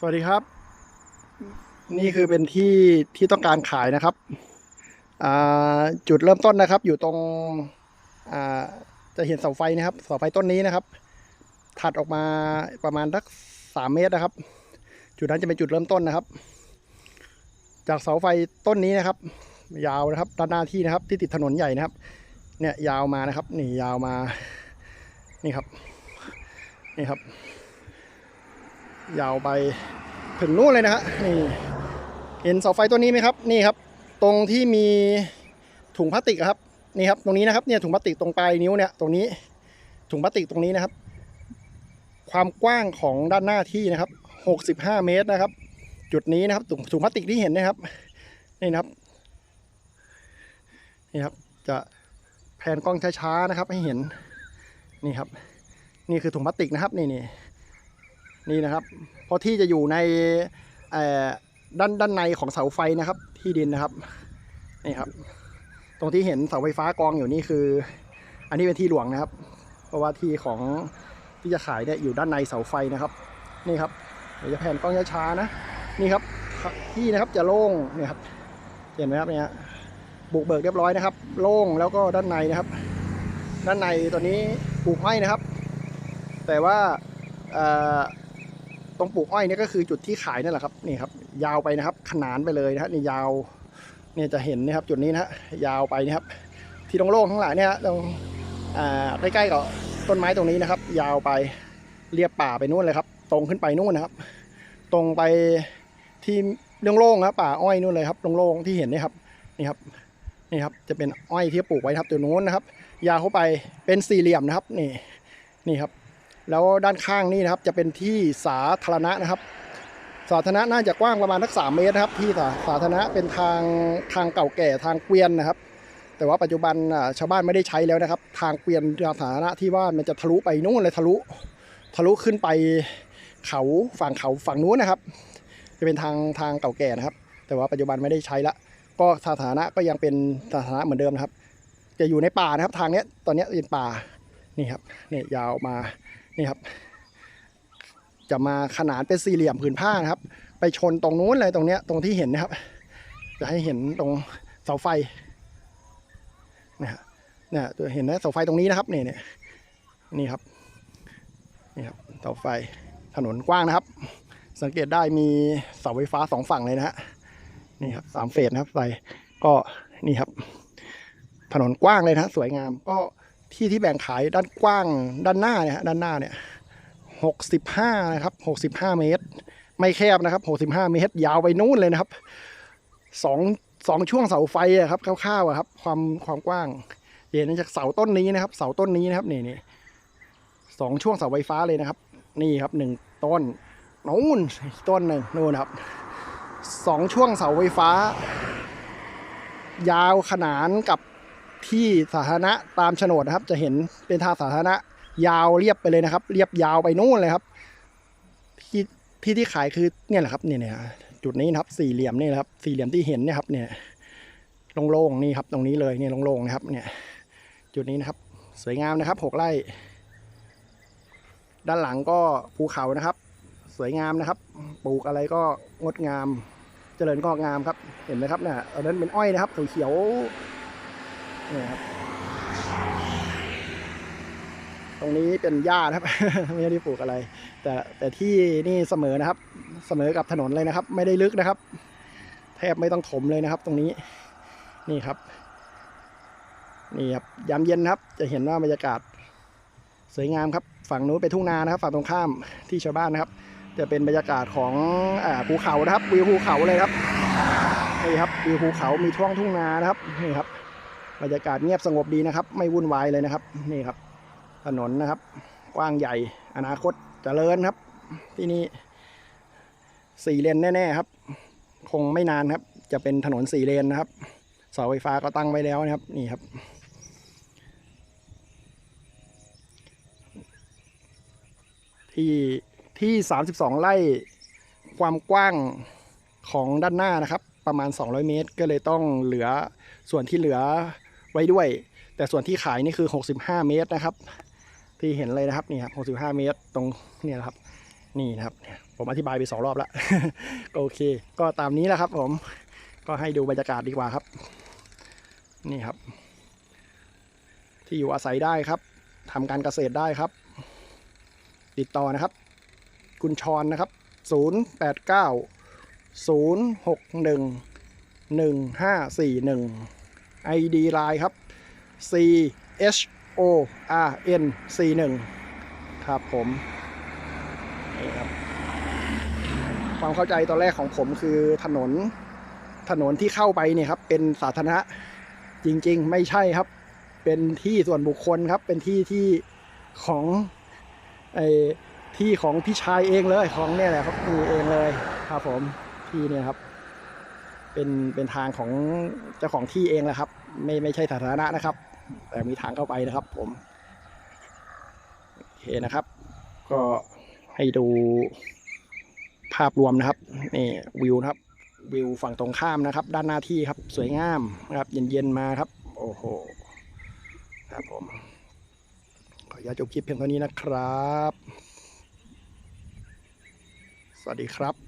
สวัสดีครับ นี่คือเป็นที่ที่ต้องการขายนะครับ จุดเริ่มต้นนะครับ อยู่ตรงจะเห็นเสาไฟนะครับเสาไฟต้นนี้นะครับ ถัดออกมาประมาณสักสามเมตรนะครับ จุดนั้นจะเป็นจุดเริ่มต้นนะครับ จากเสาไฟต้นนี้นะครับ ยาวนะครับด้านหน้าที่นะครับ ที่ติดถนนใหญ่นะครับ เนี่ยยาวมานะครับ นี่ยาวมา นี่ครับ นี่ครับ ยาวไปถึงนู่นเลยนะฮะนี่เห็นเสาไฟตัวนี้ไหมครับนี่ครับ ตรงที่มีถุงพลาสติกครับนี่ครับตรงนี้นะครับเนี่ยถุงพลาสติกตรงปลายนิ้วเนี่ยตรงนี้ถุงพลาสติกตรงนี้นะครับ ความกว้างของด้านหน้าที่นะครับ 65 เมตรนะครับ จุดนี้นะครับถุงถุงพลาสติกที่เห็นนะครับนี่นะครับนี่ครับจะแผนกล้องช้าๆนะครับให้เห็นนี่ครับ นี่คือถุงพลาสติกนะครับ นี่นี่ นี่นะครับเพราะที่จะอยู่ในด้านด้านในของเสาไฟนะครับ ที่ดินนะครับนี่ครับ ตรงที่เห็นเสาไฟฟ้ากองอยู่นี่คือ อันนี้เป็นที่หลวงนะครับ เพราะว่าที่ของที่จะขายเนี่ยอยู่ด้านในเสาไฟนะครับ นี่ครับเดี๋ยวจะแผ่นกล้องช้าๆนะนี่ครับที่นะครับจะโล่งเนี่ยครับเห็นไหมครับเนี่ยบุกเบิกเรียบร้อยนะครับ โล่งแล้วก็ด้านในนะครับ ด้านในตัวนี้ปลูกไม้นะครับ แต่ว่า ตรงปลูกอ้อยนี่ก็คือจุดที่ขายนั่นแหละครับนี่ครับ ยาวไปนะครับ ขนานไปเลยนะฮะนี่ยาวเนี่ยจะเห็นนะครับจุดนี้นะฮะยาวไปนะครับ ที่ตรงโล่งทั้งหลายเนี่ยตรงอ่าใกล้ๆกับต้นไม้ตรงนี้นะครับ ยาวไปเรียบป่าไปนู่นเลยครับ ตรงขึ้นไปนู่นนะครับ ตรงไปที่โล่งๆครับป่าอ้อยนู่นเลยครับโล่งๆที่เห็นนี่ครับนี่ครับนี่ครับจะเป็นอ้อยที่ปลูกไว้ครับตัวนู้นนะครับ ยาวเข้าไปเป็นสี่เหลี่ยมนะครับนี่นี่ครับ แล้วด้านข้างนี่นะครับจะเป็นที่สาธารณะนะครับ สาธารณะน่าจะกว้างประมาณสักสามเมตรนะครับ ที่สาธารณะเป็นทางทางเก่าแก่ทางเกวียนนะครับ แต่ว่าปัจจุบันชาวบ้านไม่ได้ใช้แล้วนะครับ ทางเกวียนสาธารณะที่ว่ามันจะทะลุไปนู่นเลยทะลุทะลุขึ้นไปเขาฝั่งเขาฝั่งนู้นนะครับ จะเป็นทางทางเก่าแก่นะครับ แต่ว่าปัจจุบันไม่ได้ใช้ละก็สาธารณะก็ยังเป็นสาธารณะเหมือนเดิมนะครับ จะอยู่ในป่านะครับ ทางเนี้ยตอนเนี้ยเป็นป่านี่ครับเนี่ยยาวมา นี่ครับ จะมาขนานเป็นสี่เหลี่ยมผืนผ้านะครับ ไปชนตรงนู้นเลยตรงเนี้ยตรงที่เห็นนะครับ จะให้เห็นตรงเสาไฟนะฮะเนี่ยตัวเห็นนะเสาไฟตรงนี้นะครับนี่เนี่ยนี่ครับนี่ครับเสาไฟถนนกว้างนะครับ สังเกตได้มีเสาไฟฟ้าสองฝั่งเลยนะฮะนี่ครับสามเฟสนะครับไฟก็นี่ครับ ถนนกว้างเลยนะสวยงามก็ ที่ที่แบ่งขายด้านกว้างด้านหน้าเนี่ยด้านหน้าเนี่ยหกสิบห้านะครับหกสิบห้าเมตร ไม่แคบนะครับหกสิบห้าเมตร ยาวไปนู่นเลยนะครับสองสองช่วงเสาไฟอะครับคร่าวๆอะครับ ความความกว้างเห็นจากเสาต้นนี้นะครับ เสาต้นนี้นะครับนี่นี่สองช่วงเสาไฟฟ้าเลยนะครับ นี่ครับหนึ่งต้นนู่นต้นหนึ่งนู่นครับสองช่วงเสาไฟฟ้า ยาวขนานกับ ที่สาธารณะตามโฉนดนะครับ จะเห็นเป็นทางสาธารณะยาวเรียบไปเลยนะครับ เรียบยาวไปนู่นเลยครับ ที่ที่ที่ขายคือเนี่ยแหละครับเนี่ยเนี่ยจุดนี้นะครับ สี่เหลี่ยมนี่นะครับ สี่เหลี่ยมที่เห็นเนี่ยครับ เนี่ยโล่งๆนี่ครับ ตรงนี้เลยเนี่ยโล่งๆนะครับ เนี่ย จุดนี้นะครับ สวยงามนะครับหกไร่ด้านหลังก็ภูเขานะครับ สวยงามนะครับ ปลูกอะไรก็งดงาม เจริญงอกงามครับ เห็นไหมครับเนี่ยอันนั้นเป็นอ้อยนะครับเขียวๆ นี่ครับ ตรงนี้เป็นหญ้านะครับ ไม่ได้ปลูกอะไร แต่แต่ที่นี่เสมอนะครับ เสมอกับถนนเลยนะครับ ไม่ได้ลึกนะครับ แทบไม่ต้องถมเลยนะครับ ตรงนี้ นี่ครับ นี่ครับยามเย็นครับ จะเห็นว่าบรรยากาศ สวยงามครับ ฝั่งนู้นเป็นทุ่งนานะครับ ฝั่งตรงข้ามที่ชาวบ้านนะครับ จะเป็นบรรยากาศของอภูเขานะครับวิวภูเขาเลยครับนี่ครับวิวภูเขามีท่วงทุ่งนานะครับนี่ครับ บรรยากาศเงียบสงบดีนะครับ ไม่วุ่นวายเลยนะครับ นี่ครับ ถนนนะครับ กว้างใหญ่ อนาคตเจริญครับ ที่นี่สี่เลนแน่ ๆ ครับ คงไม่นานครับ จะเป็นถนนสี่เลนนะครับเสาไฟฟ้าก็ตั้งไว้แล้วนะครับ นี่ครับ ที่ที่ 32 ไร่ความกว้างของด้านหน้านะครับ ประมาณ 200 เมตร ก็เลยต้องเหลือส่วนที่เหลือ ไว้ด้วย แต่ส่วนที่ขายนี่คือ 65 เมตรนะครับ ที่เห็นเลยนะครับนี่ครับ65 เมตรตรงเนี่ยนะครับ นี่นะครับผมอธิบายไปสองรอบแล้วโอเค ก็ตามนี้แหละครับ ผมก็ให้ดูบรรยากาศดีกว่าครับ นี่ครับ ที่อยู่อาศัยได้ครับทำการเกษตรได้ครับ ติดต่อนะครับ คุณชรนะครับ 089 061 1541 ID ไลน์ครับ C H O R N C 1ครับผมนี่ครับ ความเข้าใจตอนแรกของผมคือถนนถนนที่เข้าไปเนี่ยครับ เป็นสาธารณะจริง ๆ ไม่ใช่ครับ เป็นที่ส่วนบุคคลครับ เป็นที่ที่ของไอ้ที่ของพี่ชายเองเลยของเนี่ยแหละครับมีเองเลยครับผมที่เนี่ยครับ เป็นเป็นทางของเจ้าของที่เองแหละครับ ไม่ไม่ใช่สาธารณะนะครับ แต่มีทางเข้าไปนะครับ ผมโอเคนะครับ ก็ให้ดูภาพรวมนะครับนี่วิวนะครับ วิวฝั่งตรงข้ามนะครับ ด้านหน้าที่ครับ สวยงามนะครับ เย็นๆมาครับ โอ้โหครับผมขออนุญาตจบคลิปเพียงเท่านี้นะครับ สวัสดีครับ